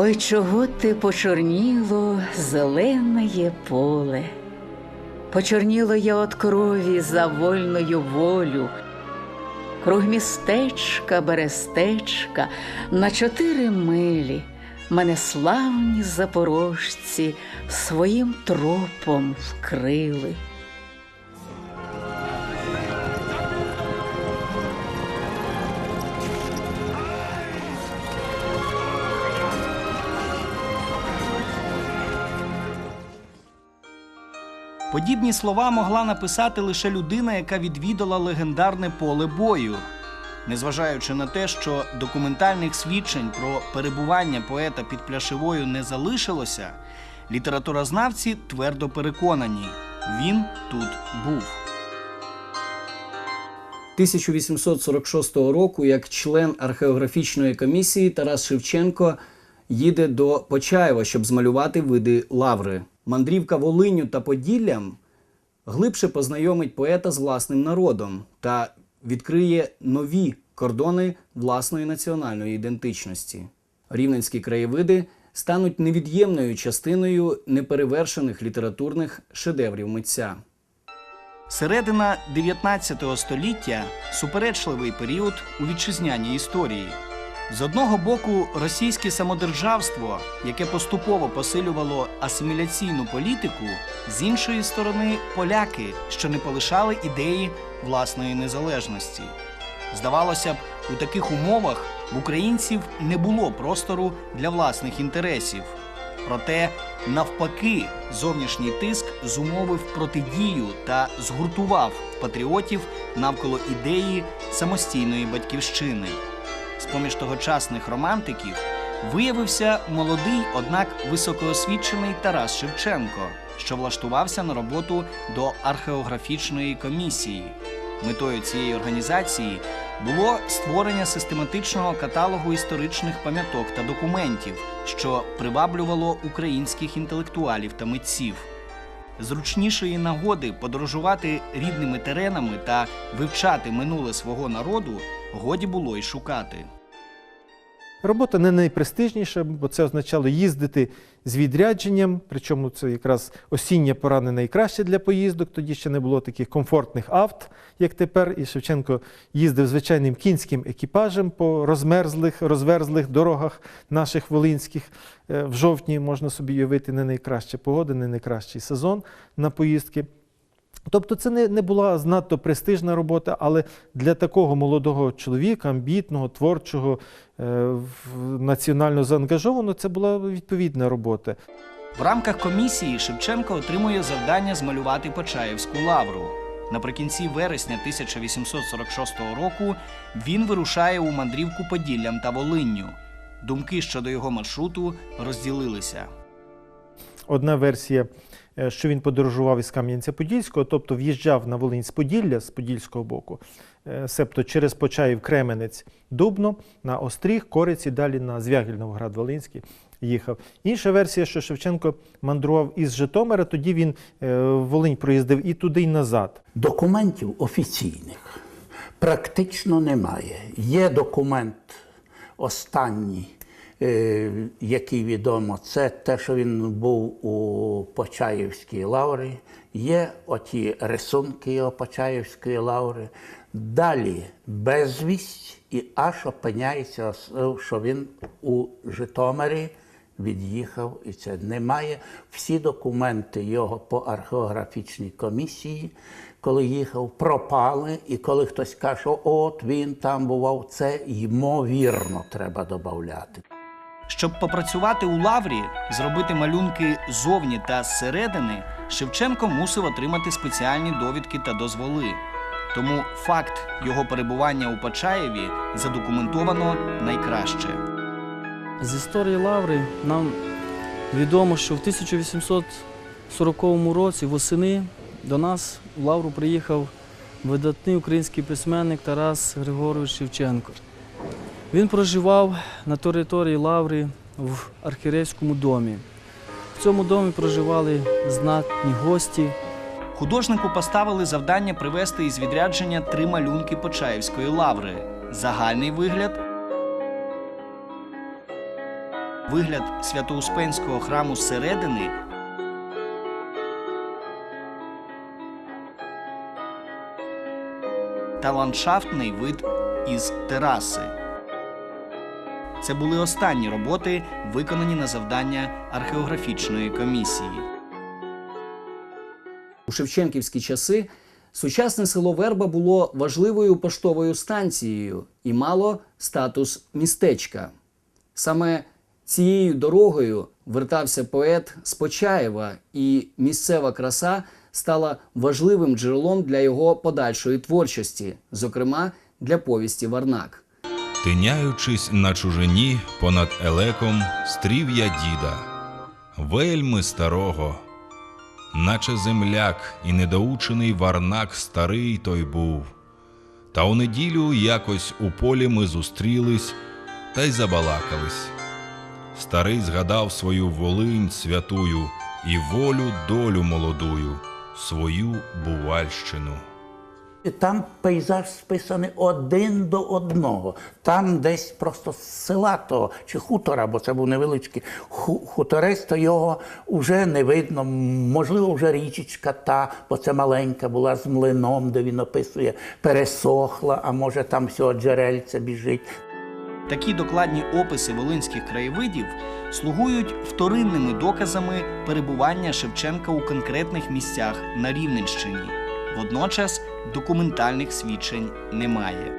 Ой, чого ти почорніло зелене поле. Почорніло я от крові за вольною волю. Круг містечка, берестечка на чотири милі мене славні запорожці своїм тропом вкрили. Подібні слова могла написати лише людина, яка відвідала легендарне поле бою. Незважаючи на те, що документальних свідчень про перебування поета під пляшевою не залишилося, літературознавці твердо переконані, він тут був. 1846 року, як член археографічної комісії, Тарас Шевченко їде до Почаєва, щоб змалювати види лаври. Мандрівка Волиню та Поділлям глибше познайомить поета з власним народом та відкриє нові кордони власної національної ідентичності. Рівненські краєвиди стануть невід'ємною частиною неперевершених літературних шедеврів митця. Середина 19 століття суперечливий період у вітчизняній історії. З одного боку, російське самодержавство, яке поступово посилювало асиміляційну політику, з іншої сторони, поляки, що не полишали ідеї власної незалежності. Здавалося б, у таких умовах в українців не було простору для власних інтересів. Проте, навпаки, зовнішній тиск зумовив протидію та згуртував патріотів навколо ідеї самостійної батьківщини. З поміж тогочасних романтиків виявився молодий, однак високоосвічений Тарас Шевченко, що влаштувався на роботу до археографічної комісії. Метою цієї організації було створення систематичного каталогу історичних пам'яток та документів, що приваблювало українських інтелектуалів та митців. Зручнішої нагоди подорожувати рідними теренами та вивчати минуле свого народу годі було й шукати. Робота не найпрестижніша, бо це означало їздити з відрядженням, причому це якраз осіння пора не найкраще для поїздок. Тоді ще не було таких комфортних авт, як тепер. І Шевченко їздив звичайним кінським екіпажем по розмерзлих, розверзлих дорогах наших волинських. Е, В жовтні можна собі уявити не найкраща погода, не найкращий сезон на поїздки. Тобто це не, не була надто престижна робота, але для такого молодого чоловіка, амбітного, творчого, е, національно заангажованого, це була відповідна робота. В рамках комісії Шевченко отримує завдання змалювати Почаївську лавру. Наприкінці вересня 1846 року він вирушає у мандрівку Поділлям та Волинню. Думки щодо його маршруту розділилися. Одна версія, що він подорожував із Кам'янця-Подільського, тобто в'їжджав на Волинь з Поділля, з Подільського боку, е, себто через Почаїв, Кременець, Дубно, на Остріг, Корець і далі на Звягіль Новоград-Волинський їхав. Інша версія, що Шевченко мандрував із Житомира, тоді він е, Волинь проїздив і туди, і назад. Документів офіційних практично немає. Є документ останній, е, який відомо, це те, що він був у Почаївській лаврі. Є оті рисунки його Почаївської лаври. Далі безвість і аж опиняється, що він у Житомирі від'їхав, і це немає. Всі документи його по археографічній комісії, коли їхав, пропали. І коли хтось каже, от він там бував, це ймовірно треба додати. Щоб попрацювати у лаврі, зробити малюнки зовні та зсередини, Шевченко мусив отримати спеціальні довідки та дозволи. Тому факт його перебування у Почаєві задокументовано найкраще. З історії Лаври нам відомо, що в 1840 році восени до нас в Лавру приїхав видатний український письменник Тарас Григорович Шевченко. Він проживав на території Лаври в архірейському домі. В цьому домі проживали знатні гості, Художнику поставили завдання привезти із відрядження три малюнки Почаївської лаври. Загальний вигляд Вигляд Свято-Успенського храму зсередини та ландшафтний вид із тераси. Це були останні роботи, виконані на завдання археографічної комісії. У Шевченківські часи сучасне село Верба було важливою поштовою станцією і мало статус містечка. Саме цією дорогою вертався поет з Почаєва, і місцева краса стала важливим джерелом для його подальшої творчості, зокрема для повісті Варнак. Тиняючись на чужині понад елеком, стрів я діда, вельми старого, наче земляк і недоучений варнак старий той був. Та у неділю якось у полі ми зустрілись та й забалакались. Старий згадав свою волинь святую і волю долю молодую, свою бувальщину. Там пейзаж списаний один до одного. Там десь просто з села того чи хутора, бо це був невеличкий хуторець, то його вже не видно. Можливо, вже річечка та, бо це маленька була з млином, де він описує, пересохла, а може там всього джерельця біжить. Такі докладні описи волинських краєвидів слугують вторинними доказами перебування Шевченка у конкретних місцях на Рівненщині. Водночас документальних свідчень немає.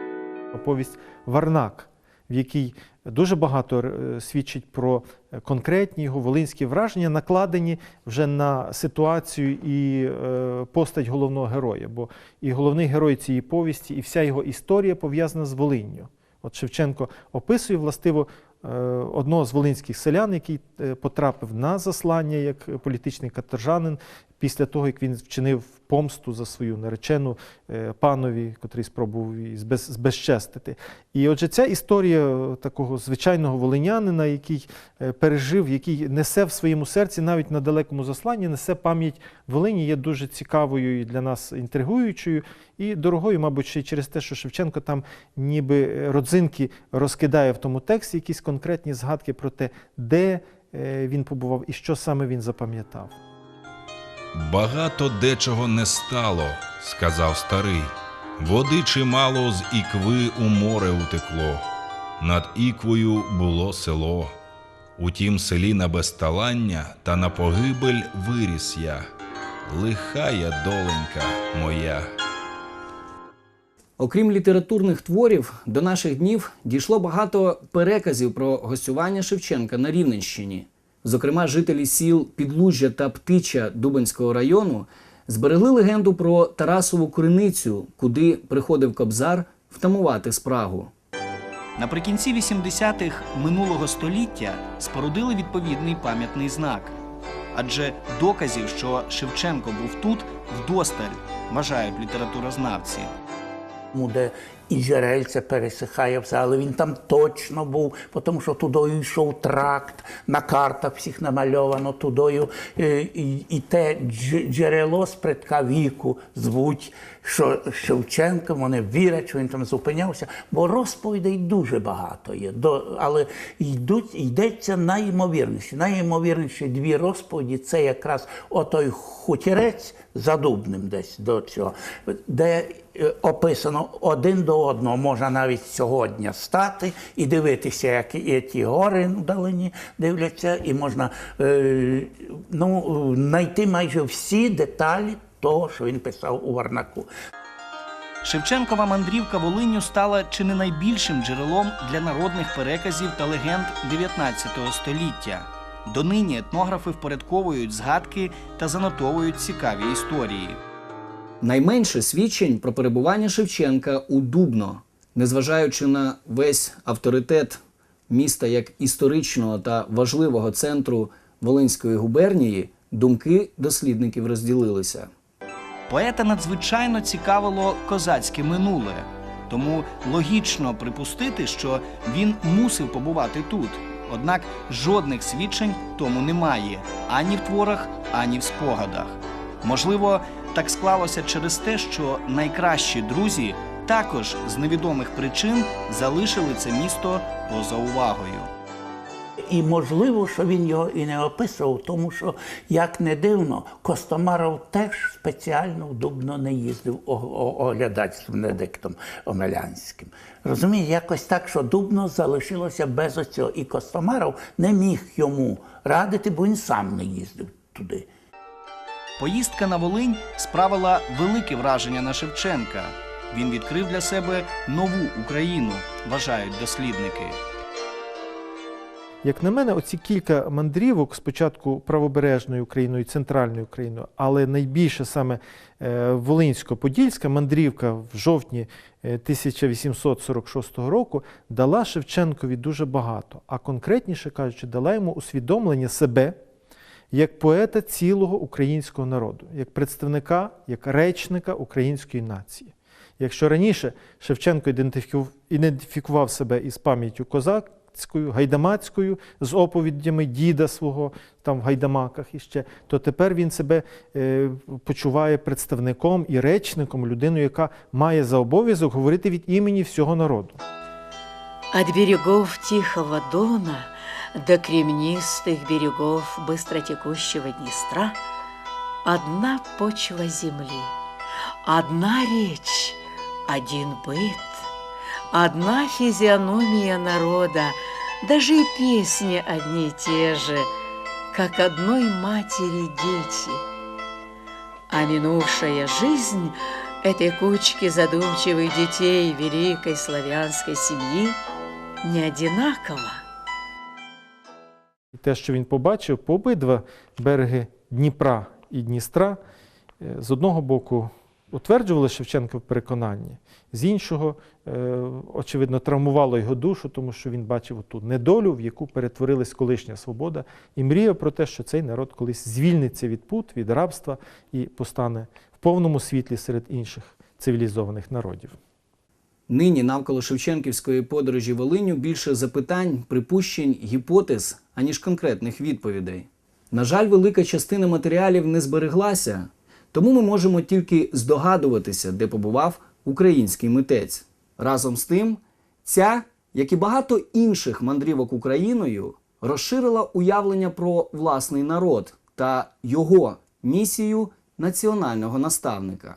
Оповість Варнак, в якій дуже багато е, свідчить про конкретні його волинські враження, накладені вже на ситуацію і е, постать головного героя. Бо і головний герой цієї повісті, і вся його історія пов'язана з Волинню. От Шевченко описує властиво е, одного з волинських селян, який е, потрапив на заслання як політичний каторжанин після того, як він вчинив помсту за свою наречену е, панові, котрий спробував її збезчестити. І отже, ця історія такого звичайного волинянина, який е, пережив, який несе в своєму серці навіть на далекому засланні, несе пам'ять Волині, є дуже цікавою і для нас інтригуючою і дорогою, мабуть, ще й через те, що Шевченко там ніби родзинки розкидає в тому тексті, якісь конкретні згадки про те, де е, він побував і що саме він запам'ятав. Багато дечого не стало, сказав старий. Води чимало з ікви у море утекло. Над іквою було село. У тім селі на безталання та на погибель виріс я. Лиха я доленька моя. Окрім літературних творів, до наших днів дійшло багато переказів про гостювання Шевченка на Рівненщині. Зокрема, жителі сіл Підлужжя та Птича Дубенського району зберегли легенду про Тарасову криницю, куди приходив кобзар втамувати спрагу. Наприкінці 80-х минулого століття спорудили відповідний пам'ятний знак. Адже доказів, що Шевченко був тут, вдосталь, вважають літературознавці. Тому де і джерельце пересихає все, але він там точно був, тому що тудою йшов тракт, на картах всіх намальовано тудою. е, І, і те джерело з предка віку звуть, що Шевченко, вони вірять, що він там зупинявся, бо розповідей дуже багато є. До, але йдуть, йдеться найімовірніші. Найімовірніші дві розповіді це якраз отой хутірець за Дубнем десь до цього, де е, описано один до одного можна навіть сьогодні стати і дивитися, як і ті гори вдалині дивляться, і можна е, ну, знайти майже всі деталі того, що він писав у Варнаку. Шевченкова мандрівка Волинню стала чи не найбільшим джерелом для народних переказів та легенд 19 століття. Донині етнографи впорядковують згадки та занотовують цікаві історії. Найменше свідчень про перебування Шевченка у Дубно, незважаючи на весь авторитет міста як історичного та важливого центру Волинської губернії, думки дослідників розділилися. Поета надзвичайно цікавило козацьке минуле, тому логічно припустити, що він мусив побувати тут. Однак жодних свідчень тому немає ані в творах, ані в спогадах. Можливо, так склалося через те, що найкращі друзі також з невідомих причин залишили це місто поза увагою. І можливо, що він його і не описував, тому що, як не дивно, Костомаров теж спеціально в Дубно не їздив оглядати з Венедиктом Омелянським. Розумієте, якось так, що Дубно залишилося без оцього. І Костомаров не міг йому радити, бо він сам не їздив туди. Поїздка на Волинь справила велике враження на Шевченка. Він відкрив для себе нову Україну, вважають дослідники. Як на мене, оці кілька мандрівок, спочатку правобережною Україною, центральною Україною, але найбільше саме е, Волинсько-Подільська мандрівка в жовтні е, 1846 року дала Шевченкові дуже багато, а конкретніше кажучи, дала йому усвідомлення себе як поета цілого українського народу, як представника, як речника української нації. Якщо раніше Шевченко ідентифікував, себе із пам'яттю козацькою, гайдамацькою, з оповідями діда свого там в гайдамаках іще, то тепер він себе е, почуває представником і речником, людиною, яка має за обов'язок говорити від імені всього народу. От берегов Тихого Дона до кремнистых берегов быстротекущего Днестра одна почва земли, одна речь, один быт, одна физиономия народа, даже и песни одни и те же, как одной матери дети. А минувшая жизнь этой кучки задумчивых детей великой славянской семьи не одинакова. І те, що він побачив по обидва береги Дніпра і Дністра, е, з одного боку утверджували Шевченка в переконанні, з іншого, е, очевидно, травмувало його душу, тому що він бачив ту недолю, в яку перетворилась колишня свобода, і мріяв про те, що цей народ колись звільниться від пут, від рабства і постане в повному світлі серед інших цивілізованих народів. Нині навколо Шевченківської подорожі Волиню більше запитань, припущень, гіпотез, аніж конкретних відповідей. На жаль, велика частина матеріалів не збереглася, тому ми можемо тільки здогадуватися, де побував український митець. Разом з тим, ця, як і багато інших мандрівок Україною, розширила уявлення про власний народ та його місію національного наставника.